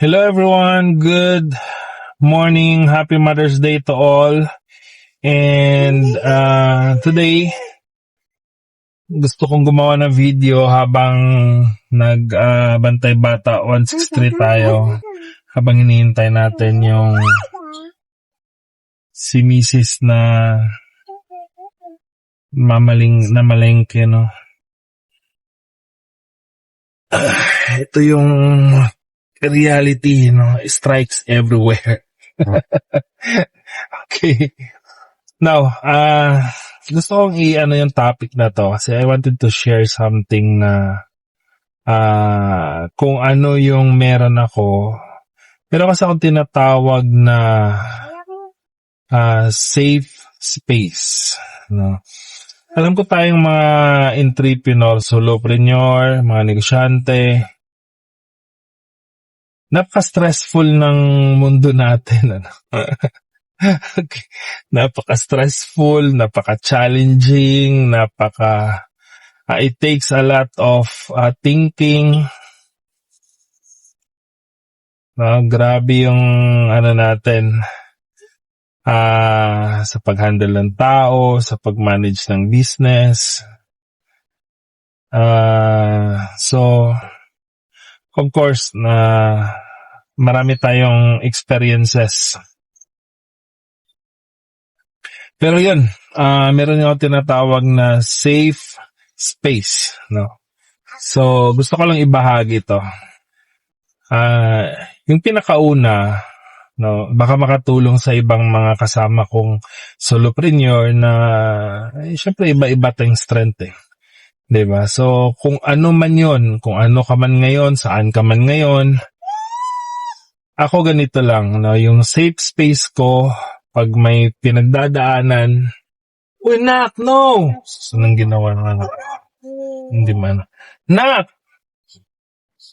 Hello everyone, good morning, happy Mother's Day to all. And uh, today, gusto kong gumawa ng video habang nagbantay bata 163 tayo. Habang hinihintay natin yung si Mrs. na mamaling na malengke no. Ito yung reality, no? Strikes everywhere. okay. Now, uh, gusto kong i-ano yung topic na to kasi I wanted to share something na uh, kung ano yung meron ako. Meron kasi akong tinatawag na uh, safe space. No? Alam ko tayong mga entrepreneur, solopreneur, mga negosyante, napaka-stressful ng mundo natin. Ano? Napaka-stressful, napaka-challenging, napaka... uh, it takes a lot of uh, thinking. No, grabe yung ano natin ah sa pag-handle ng tao, sa pag-manage ng business. Ah, so of course na marami tayong experiences. Pero yun, ah meron yung tinatawag na safe space, no? So, gusto ko lang ibahagi ito. Ah, yung pinakauna, no, baka makatulong sa ibang mga kasama kong solopreneur na eh, syempre iba-iba tayong strength eh. 'Di ba? So, kung ano man 'yon, kung ano ka man ngayon, saan ka man ngayon, ako ganito lang, no, yung safe space ko pag may pinagdadaanan, Uy, nak, no! So, nang ginawa ng anak. Hindi man. Nak!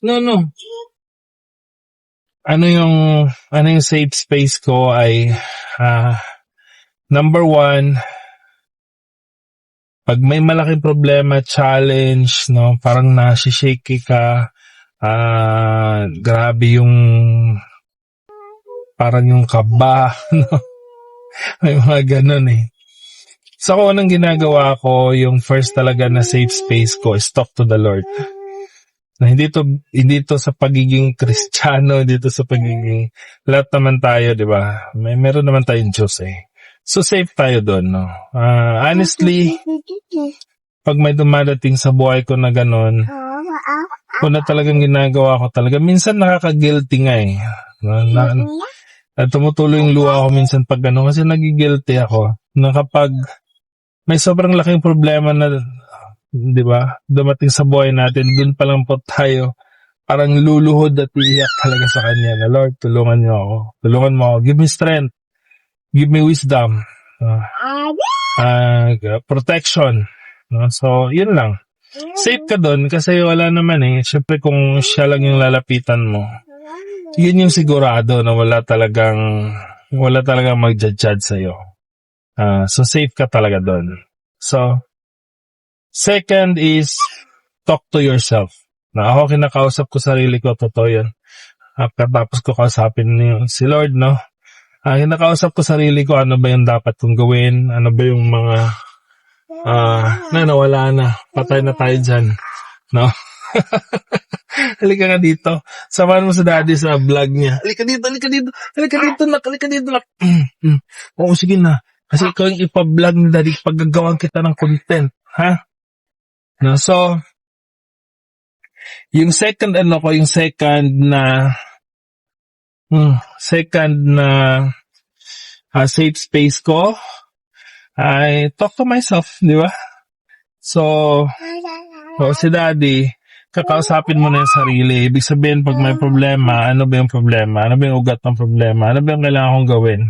No, no. Ano yung, ano yung safe space ko ay, ah, number one, pag may malaking problema, challenge, no, parang nasishake ka, ah, grabe yung, parang yung kaba, no, may mga ganun eh. So, kung anong ginagawa ko, yung first talaga na safe space ko is talk to the Lord. Na hindi to, hindi to sa pagiging kristyano, hindi to sa pagiging, lahat naman tayo, di ba? May, meron naman tayong Diyos eh. So, safe tayo doon, no? Ah, honestly, pag may dumadating sa buhay ko na ganun, kung na talagang ginagawa ko talaga, minsan nakaka-guilty nga eh. Na, na, tumutuloy yung luha ko minsan pag gano'n kasi nagigilty ako na kapag may sobrang laking problema na, di ba, dumating sa buhay natin, dun pa lang po tayo, parang luluhod at iiyak talaga sa Kanya na, Lord, tulungan niyo ako. Tulungan mo ako. Give me strength. Give me wisdom. Uh, uh, protection. No? So, yun lang. Safe ka dun kasi wala naman eh. Siyempre kung siya lang yung lalapitan mo, yun yung sigurado na wala talagang, wala talagang mag-judge sa'yo. Ah, so safe ka talaga doon. So second is talk to yourself. Na ako kinakausap ko sarili ko, totoo yun. Ah, Katapos ko kausapin ni si Lord, no? Ah, kinakausap ko sarili ko ano ba yung dapat kong gawin, ano ba yung mga ah na nawala na, patay na tayo dyan, no? halika nga dito. Samahan mo sa daddy sa vlog niya. Halika dito, halika dito. Halika dito, nak. Halika dito, nak. Mm, mm. Oo, sige na. Kasi ikaw yung ipa-vlog ni daddy paggagawan kita ng content. Ha? No, so, yung second ano ko, yung second na second na ah, safe space ko I talk to myself, di ba? So, so si daddy, kakausapin mo na yung sarili. Ibig sabihin, pag may problema, ano ba yung problema? Ano ba yung ugat ng problema? Ano ba yung kailangan kong gawin?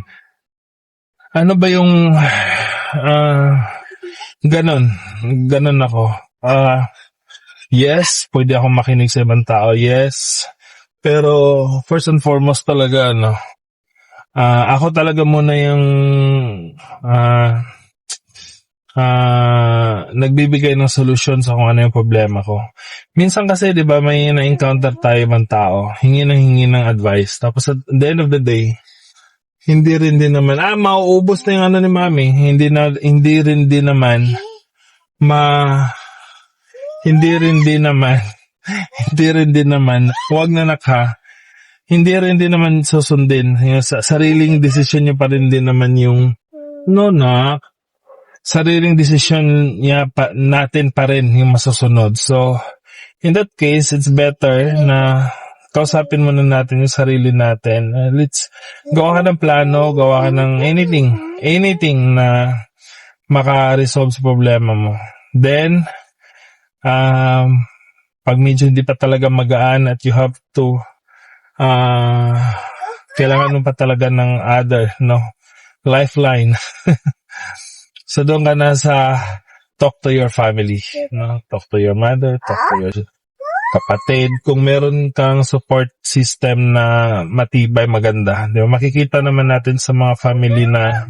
Ano ba yung, ah, ganon. Ganon ako. Ah, yes, pwede akong makinig sa ibang tao. Yes. Pero, first and foremost talaga, ano, ah, ako talaga muna yung, ah, ah, nagbibigay ng solusyon sa kung ano yung problema ko. Minsan kasi, di ba, may na-encounter tayo ibang tao, hingi ng hingi ng advice. Tapos at the end of the day, hindi rin din naman, ah, mauubos na yung ano ni mami. Hindi na, hindi rin din naman, ma, hindi rin din naman, hindi rin din naman, huwag na nakha, hindi rin din naman susundin. Yung sa, sariling desisyon niyo pa rin din naman yung, no, nak, sariling desisyon niya pa, natin pa rin yung masusunod. So, in that case, it's better na kausapin muna natin yung sarili natin. Uh, let's, gawa ka ng plano, gawa ka ng anything, anything na maka-resolve sa problema mo. Then, um, pag medyo hindi pa talaga magaan at you have to, uh, kailangan mo pa talaga ng other, no, lifeline. so, doon ka na sa talk to your family, no, talk to your mother, talk to your kapatid. Kung meron kang support system na matibay, maganda. Di ba? Makikita naman natin sa mga family na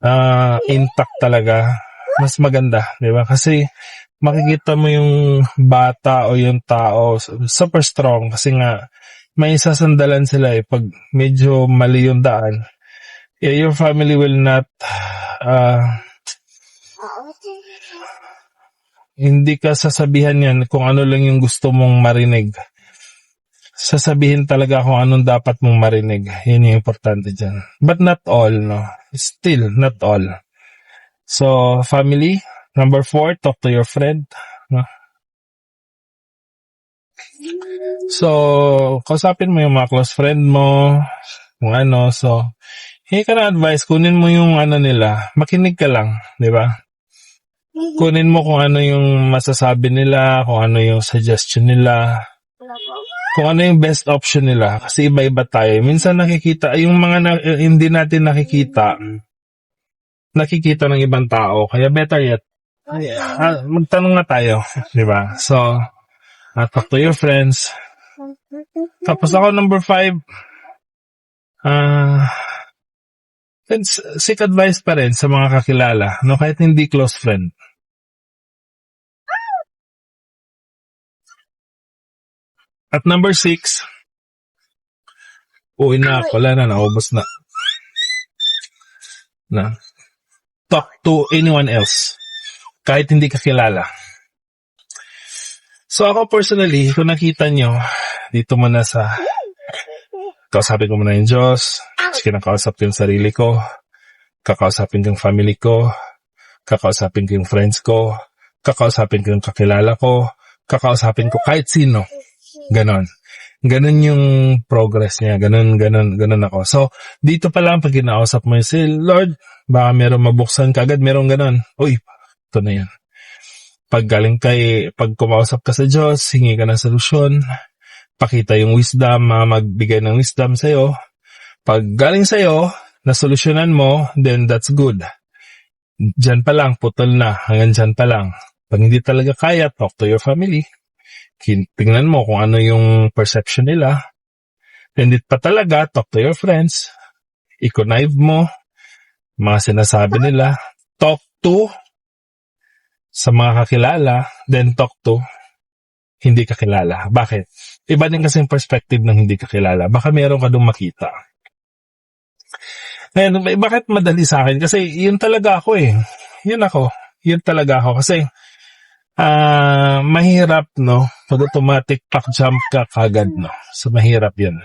ah, intact talaga. Mas maganda. Di ba? Kasi makikita mo yung bata o yung tao super strong kasi nga may sasandalan sila eh pag medyo mali yung daan. Yeah, your family will not ah, hindi ka sasabihan yan kung ano lang yung gusto mong marinig. Sasabihin talaga kung anong dapat mong marinig. Yun yung importante dyan. But not all, no? Still, not all. So, family, number four, talk to your friend. So, kausapin mo yung mga close friend mo, kung ano, so, hingi ka na advice, kunin mo yung ano nila, makinig ka lang, di ba? kunin mo kung ano yung masasabi nila, kung ano yung suggestion nila, kung ano yung best option nila. Kasi iba-iba tayo. Minsan nakikita, yung mga na, eh, hindi natin nakikita, nakikita ng ibang tao. Kaya better yet, ay, ah, magtanong na tayo. di ba? So, ah, talk to your friends. Tapos ako, number five, ah, let's seek advice pa rin sa mga kakilala, no? Kahit hindi close friend. At number six, uwi na, wala na, naubos na. Na. Talk to anyone else. Kahit hindi ka kilala. So ako personally, kung nakita nyo, dito muna sa kausapin ko muna yung Diyos, kinakausap ko yung sarili ko, kakausapin ko yung family ko, kakausapin ko yung friends ko, kakausapin ko yung kakilala ko, kakausapin ko kahit sino. Ganon. Ganon yung progress niya. Ganon, ganon, ganon ako. So, dito pa lang pag kinausap mo yung si Lord, baka meron mabuksan ka agad, meron ganon. Uy, ito na yan. Pag galing kay, pag kumausap ka sa Diyos, hingi ka ng solusyon, pakita yung wisdom, magbigay ng wisdom sa'yo. Pag galing sa'yo, nasolusyonan mo, then that's good. Diyan pa lang, putol na, hanggang dyan pa lang. Pag hindi talaga kaya, talk to your family. Tingnan mo kung ano yung perception nila. Hindi pa talaga, talk to your friends. I-connive mo, mga sinasabi nila. Talk to sa mga kakilala, then talk to hindi kakilala. Bakit? Iba din kasi yung perspective ng hindi kakilala. Baka meron ka doon makita. Ngayon, ba- bakit madali sa akin? Kasi yun talaga ako eh. Yun ako. Yun talaga ako. Kasi ah mahirap, no? Pag automatic pack jump ka kagad, no? So, mahirap yun.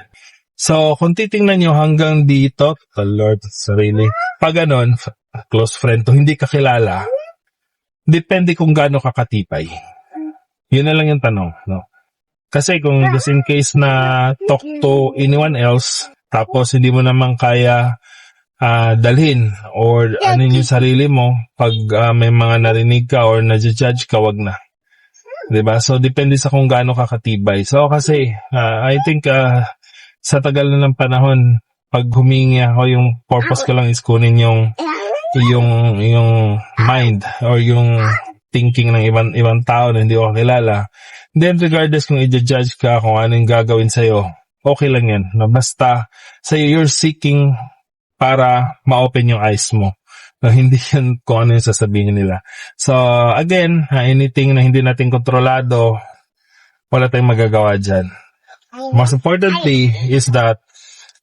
So, kung titingnan nyo hanggang dito, the Lord, sarili, pag ganon, f- close friend to, hindi kakilala, depende kung gaano kakatipay. Yun na lang yung tanong, no? Kasi kung just in case na talk to anyone else, tapos hindi mo naman kaya ah, dalhin or ano yung sarili mo, pag ah, may mga narinig ka or na-judge ka, wag na. 'Di ba So, depende sa kung gaano kakatibay. So, kasi, ah, I think, ah, sa tagal na ng panahon, pag humingi ako, yung purpose ko lang is kunin yung yung yung mind or yung thinking ng ibang ibang tao na hindi ko kilala. Then regardless kung i-judge ka kung anong gagawin sa okay lang 'yan. Na basta sa you're seeking para ma-open yung eyes mo. So, hindi yan kung ano yung sasabihin nila. So, again, anything na hindi natin kontrolado, wala tayong magagawa dyan. Most importantly is that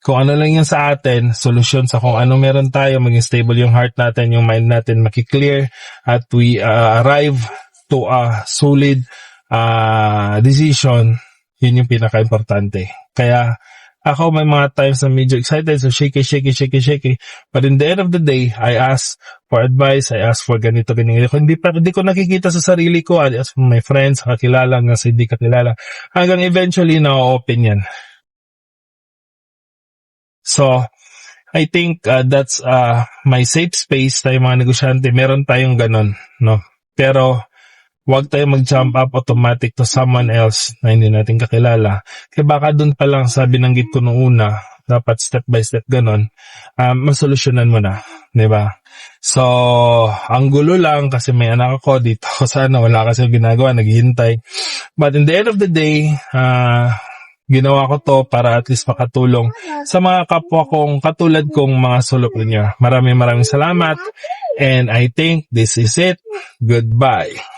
kung ano lang yung sa atin, solusyon sa kung ano meron tayo, maging stable yung heart natin, yung mind natin makiklear, at we uh, arrive to a solid uh, decision, yun yung pinaka-importante. Kaya, ako may mga times na medyo excited, so shaky, shaky, shaky, shaky. But in the end of the day, I ask for advice, I ask for ganito, ganito. Kung hindi pa, hindi ko nakikita sa sarili ko, I ask for my friends, kakilala, nga sa hindi kakilala. Hanggang eventually, na-open yan. So, I think uh, that's uh, my safe space tayo mga negosyante. Meron tayong ganun, no? Pero, huwag tayo mag-jump up automatic to someone else na hindi natin kakilala. Kaya baka dun pa lang sa binanggit ko nung una, dapat step by step ganun, um, masolusyonan mo na. 'di ba? So, ang gulo lang kasi may anak ako dito sana wala kasi ginagawa, naghihintay. But in the end of the day, uh, ginawa ko to para at least makatulong sa mga kapwa kong katulad kong mga solopreneur. Maraming maraming salamat and I think this is it. Goodbye.